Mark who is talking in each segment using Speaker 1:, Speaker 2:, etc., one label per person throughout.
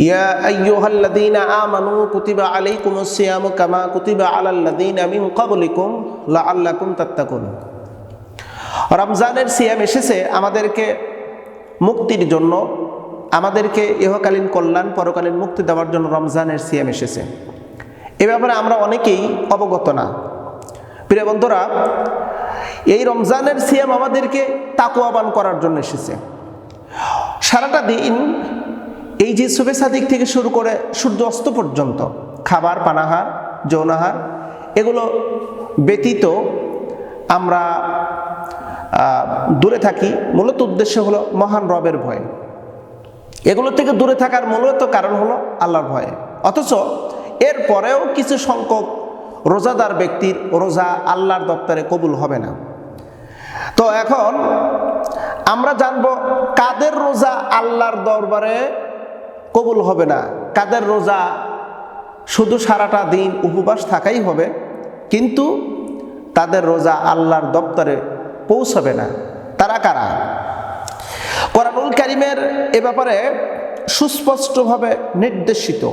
Speaker 1: يا أيها الذين آمنوا كتب عليكم الصيام كما كتب على الذين من قبلكم لعلكم تتقون রমজানের সিয়াম এসেছে আমাদেরকে মুক্তির জন্য আমাদেরকে ইহকালীন কল্যাণ পরকালীন মুক্তি দেওয়ার জন্য রমজানের সিয়াম এসেছে এ ব্যাপারে আমরা অনেকেই অবগত না প্রিয় বন্ধুরা এই রমজানের সিয়াম আমাদেরকে তাকুয়াবান করার জন্য এসেছে সারাটা দিন এই যে শুভেচ্ছা সাদিক থেকে শুরু করে সূর্য অস্ত পর্যন্ত, খাবার, পানাহার, যৌনাহার, এগুলো ব্যতীত আমরা দূরে থাকি। মূলত উদ্দেশ্য হলো মহান রবের ভয়। এগুলো থেকে দূরে থাকার মূলত কারণ হলো আল্লাহর ভয়ে। অথচ এর পরেও কিছু সংখ্যক রোজাদার ব্যক্তির রোজা আল্লাহর দপ্তরে কবুল হবে না। তো এখন আমরা জানব কাদের রোজা আল্লাহর দরবারে কবুল হবে না। কাদের রোজা? শুধু সারাটা দিন উপবাস থাকাই হবে, কিন্তু তাদের রোজা আল্লাহর দপ্তরে পৌঁছাবে না। তারা কারা? কোরআনুল কারিমের এ ব্যাপারে সুস্পষ্টভাবে নির্দেশিত।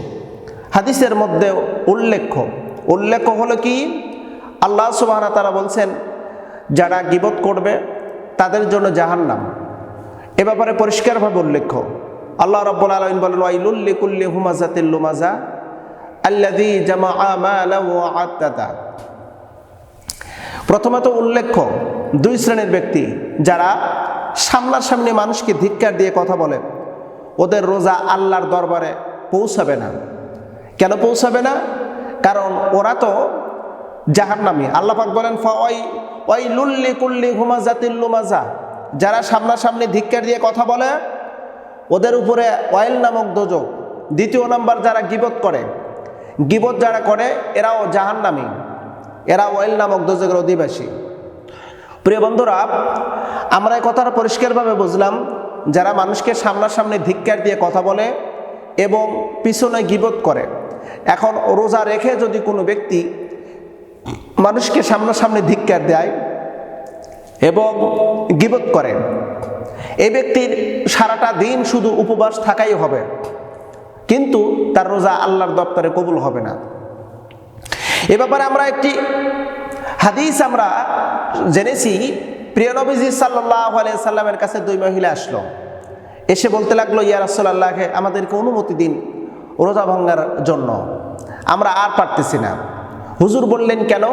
Speaker 1: হাদিসের মধ্যে উল্লেখ্য। উল্লেখ্য হলো কি? আল্লাহ সুবাহ তারা বলছেন, যারা গিবত করবে, তাদের জন্য জাহান্নাম। এ ব্যাপারে পরিষ্কারভাবে উল্লেখ্য। আল্লাহ রব্বুল আলমিন বলেন ওয়াইলুল্লি কুল্লি হুমাজাতিল লুমাজা আল্লাযী জামাআ মালাহু ওয়া আত্তাদা প্রথমত উল্লেখ্য, দুই শ্রেণির ব্যক্তি যারা সামনাসামনি মানুষকে ধিক্কার দিয়ে কথা বলে, ওদের রোজা আল্লাহর দরবারে পৌঁছাবে না। কেন পৌঁছাবে না? কারণ ওরা তো জাহান্নামী। আল্লাহ পাক বলেন ওই ওই লুল্লি কুল্লি হুমাজাতিল লুমাজা। যারা সামনাসামনি ধিক্কার দিয়ে কথা বলে ওদের উপরে অয়েল নামক দোজক। দ্বিতীয় নাম্বার যারা গিবত করে, গিবত যারা করে, এরাও জাহান্নামী। এরা ওয়েল নামক দোজকের অধিবাসী। প্রিয় বন্ধুরা, আমরা এই কথাটা পরিষ্কারভাবে বুঝলাম, যারা মানুষকে সামনাসামনি ধিক্কার দিয়ে কথা বলে এবং পিছনে গিবত করে, এখন রোজা রেখে যদি কোনো ব্যক্তি মানুষকে সামনাসামনি ধিক্কার দেয় এবং গিবত করে এই ব্যক্তির সারাটা দিন শুধু উপবাস থাকাই হবে। কিন্তু তার রোজা আল্লাহর দপ্তরে কবুল হবে না। এ ব্যাপারে আমরা একটি হাদিস আমরা জেনেছি। প্রিয় নবীজি সাল্লাহ সাল্লামের কাছে দুই মহিলা আসলো। এসে বলতে লাগল, ইয়া রাসোল্লাহকে আমাদেরকে অনুমতি দিন রোজা ভাঙ্গার জন্য। আমরা আর পারতেছি না। হুজুর বললেন, কেন?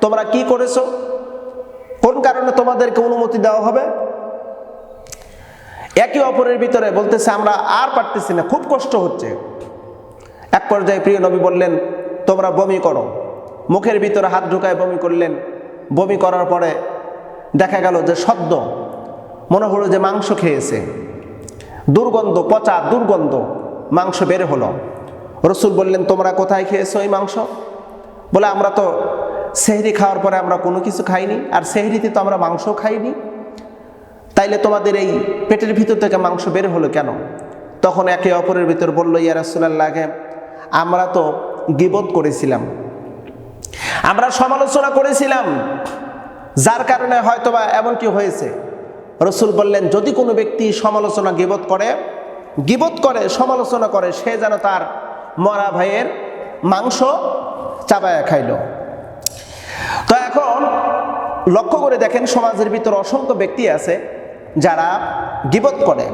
Speaker 1: তোমরা কি করেছ? কোন কারণে তোমাদেরকে অনুমতি দেওয়া হবে? একে অপরের ভিতরে বলতেছে, আমরা আর পারতেছি না, খুব কষ্ট হচ্ছে। এক পর্যায়ে প্রিয় নবী বললেন, তোমরা বমি করো। মুখের ভিতরে হাত ঢুকায় বমি করলেন। বমি করার পরে দেখা গেল যে সদ্য মনে হলো যে মাংস খেয়েছে। দুর্গন্ধ, পচা দুর্গন্ধ, মাংস বের হলো। রসুল বললেন, তোমরা কোথায় খেয়েছো এই মাংস? বলে, আমরা তো সেহরি খাওয়ার পরে আমরা কোনো কিছু খাইনি, আর সেহরিতে তো আমরা মাংসও খাইনি। তাইলে তোমাদের এই পেটের ভিতর থেকে মাংস বের হলো কেন? তখন একে অপরের ভিতর বলল, ইয়া রাসুলাল্লাহকে আমরা তো গিবোধ করেছিলাম। আমরা সমালোচনা করেছিলাম। যার কারণে হয়তোবা এমনটি হয়েছে। রসুল বললেন, যদি কোনো ব্যক্তি সমালোচনা গিবোধ করে গিবোধ করে, সমালোচনা করে, সে যেন তার মরা ভাইয়ের মাংস চাবায়া খাইল। তো এখন লক্ষ্য করে দেখেন, সমাজের ভিতর অসংখ্য ব্যক্তি আছে যারা গিবত করে,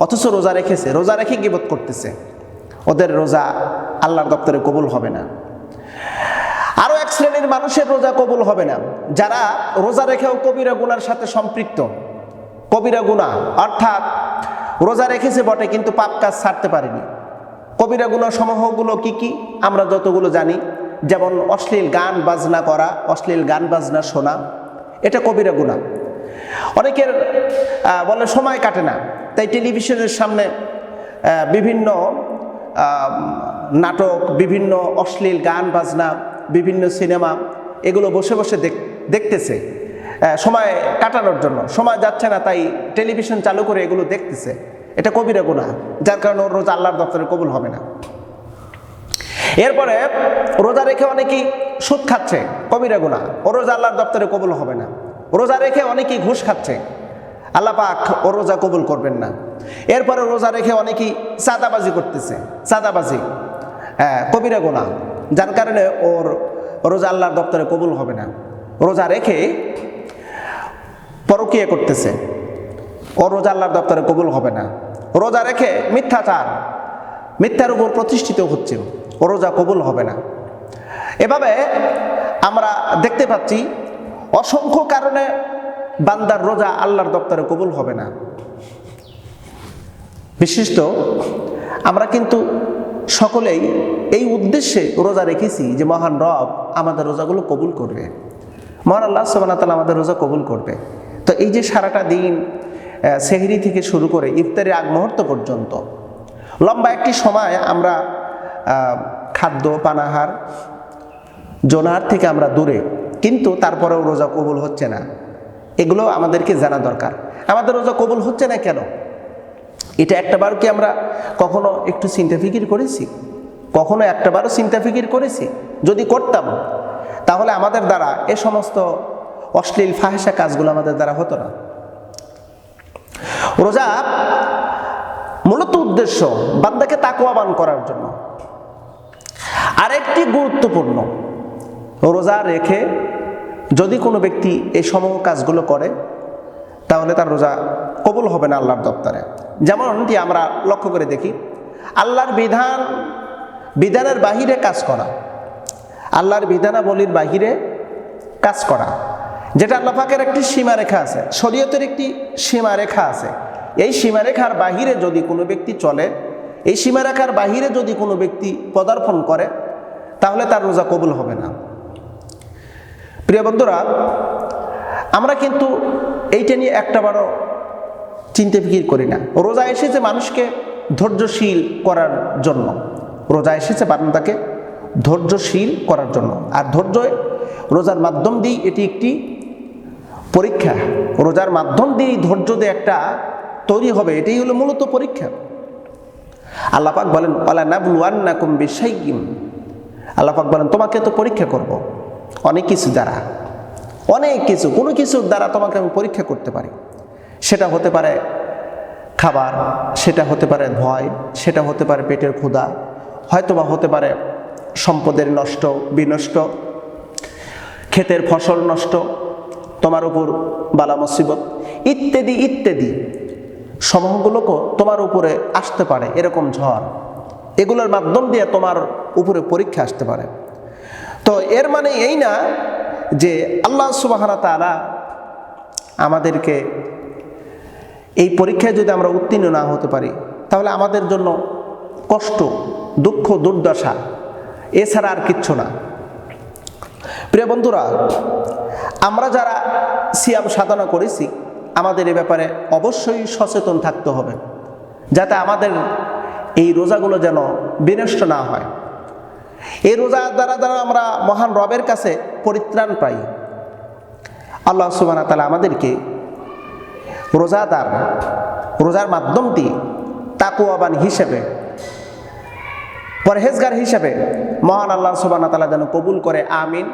Speaker 1: অথচ রোজা রেখেছে। রোজা রেখে গিবত করতেছে। ওদের রোজা আল্লাহর দপ্তরে কবুল হবে না। আরও এক শ্রেণির মানুষের রোজা কবুল হবে না। যারা রোজা রেখেও কবিরা গুনার সাথে সম্পৃক্ত, কবিরা গুণা অর্থাৎ রোজা রেখেছে বটে, কিন্তু পাপ কাজ ছাড়তে পারেনি। কবিরা গুণা সমূহগুলো কি কি? আমরা যতগুলো জানি, যেমন অশ্লীল গান বাজনা করা, অশ্লীল গান বাজনা শোনা, এটা কবিরা গুণা অনেকের বলে সময় কাটে না। তাই টেলিভিশনের সামনে বিভিন্ন নাটক, বিভিন্ন অশ্লীল গান, বাজনা, বিভিন্ন সিনেমা, এগুলো বসে বসে দেখ- দেখতেছে। সময় কাটানোর জন্য। সময় যাচ্ছে না, তাই টেলিভিশন চালু করে এগুলো দেখতেছে। এটা কবিরা গুণা যার কারণে ওর রোজ আল্লাহর দপ্তরে কবুল হবে না। এরপরে রোজা রেখে অনেকেই সুদ খাচ্ছে, কবিরা গুণা ও রোজা আল্লাহর দপ্তরে কবুল হবে না। রোজা রেখে অনেকেই ঘুষ খাচ্ছে। আল্লাহ পাক ও রোজা কবুল করবেন না। এরপরে রোজা রেখে অনেকেই চাঁদাবাজি করতেছে। চাঁদাবাজি। হ্যাঁ কবিরা গোনা। যার কারণে ওর রোজা আল্লাহর দপ্তরে কবুল হবে না। রোজা রেখে পরকীয়া করতেছে। ও রোজা আল্লাহর দপ্তরে কবুল হবে না। রোজা রেখে মিথ্যাচার। মিথ্যার উপর প্রতিষ্ঠিত হচ্ছে। ও রোজা কবুল হবে না। এভাবে আমরা দেখতে পাচ্ছি অসংখ্য কারণে বান্দার রোজা আল্লাহর দপ্তরে কবুল হবে না। বিশিষ্ট, আমরা কিন্তু সকলেই এই উদ্দেশ্যে রোজা রেখেছি যে মহান রব আমাদের রোজাগুলো কবুল করবে। মহান আল্লাহ সোবানা তালা আমাদের রোজা কবুল করবে। তো এই যে সারাটা দিন সেহরি থেকে শুরু করে ইফতারের আগ মুহূর্ত পর্যন্ত, লম্বা একটি সময় আমরা খাদ্য, পানাহার জোনাহার থেকে আমরা দূরে কিন্তু তারপরেও রোজা কবুল হচ্ছে না। এগুলো আমাদেরকে জানা দরকার। আমাদের রোজা কবুল হচ্ছে না কেন? এটা একটাবার কি আমরা কখনো একটু চিন্তা ফিকির করেছি? কখনো একটাবারও চিন্তা ফিকির করেছি? যদি করতাম, তাহলে আমাদের দ্বারা এ সমস্ত অশ্লীল ফাহেসা কাজগুলো আমাদের দ্বারা হতো না। রোজা মূলত উদ্দেশ্য বান্দাকে তাকুয়াবান করার জন্য। আরেকটি গুরুত্বপূর্ণ, রোজা রেখে যদি কোনো ব্যক্তি এই সমূহ কাজগুলো করে, তাহলে তার রোজা কবুল হবে না আল্লাহর দপ্তরে। যেমনটি আমরা লক্ষ্য করে দেখি, আল্লাহর বিধান, বিধানের বাহিরে কাজ করা। আল্লাহর বিধানাবলীর বাহিরে কাজ করা, যেটা আল্লাহ পাকের একটি সীমারেখা আছে, শরীয়তের একটি সীমারেখা আছে। এই সীমারেখার বাহিরে যদি কোনো ব্যক্তি চলে, এই সীমারেখার বাহিরে যদি কোনো ব্যক্তি পদার্পণ করে, তাহলে তার রোজা কবুল হবে না। প্রিয় বন্ধুরা, আমরা কিন্তু এইটা নিয়ে একটা বড় চিন্তা ফিকির করি না। রোজা এসেছে মানুষকে ধৈর্যশীল করার জন্য। রোজা এসেছে বান্দাকে ধৈর্যশীল করার জন্য। আর ধৈর্য রোজার মাধ্যম দিয়ে এটি একটি পরীক্ষা। রোজার মাধ্যম দিয়ে ধৈর্য দিয়ে একটা তৈরি হবে, এটাই হলো মূলত পরীক্ষা। আল্লাপাক বলেন আল্লাহ নাবলুয়ান্না কুম বিশাইকিম আল্লাপাক বলেন, তোমাকে তো পরীক্ষা করব। অনেক কিছু দ্বারা, অনেক কিছু, কোনো কিছুর দ্বারা তোমাকে আমি পরীক্ষা করতে পারি। সেটা হতে পারে খাবার, সেটা হতে পারে ভয়, সেটা হতে পারে পেটের ক্ষুধা, হয়তোবা হতে পারে সম্পদের নষ্ট, বিনষ্ট, ক্ষেতের ফসল নষ্ট, তোমার উপর বালা মুসিবত, ইত্যাদি ইত্যাদি। সমূহগুলোকে তোমার উপরে আসতে পারে, এরকম ঝড়। এগুলোর মাধ্যম দিয়ে তোমার উপরে পরীক্ষা আসতে পারে। তো এর মানে এই না যে আল্লাহ সুবাহানা তালা আমাদেরকে এই পরীক্ষায় যদি আমরা উত্তীর্ণ না হতে পারি, তাহলে আমাদের জন্য কষ্ট, দুঃখ, দুর্দশা এছাড়া আর কিচ্ছু না। প্রিয় বন্ধুরা, আমরা যারা সিয়াম সাধনা করেছি, আমাদের এ ব্যাপারে অবশ্যই সচেতন থাকতে হবে, যাতে আমাদের এই রোজাগুলো যেন বিনষ্ট না হয়। এই রোজা দ্বারা দ্বারা আমরা মহান রবের কাছে পরিত্রাণ পাই। আল্লাহ সুবানা তালা আমাদেরকে রোজাদার, রোজার মাধ্যমটি তাকুয়াবান হিসেবে, পরহেজগার হিসেবে মহান আল্লাহ সুবানা তালা যেন কবুল করে, আমিন।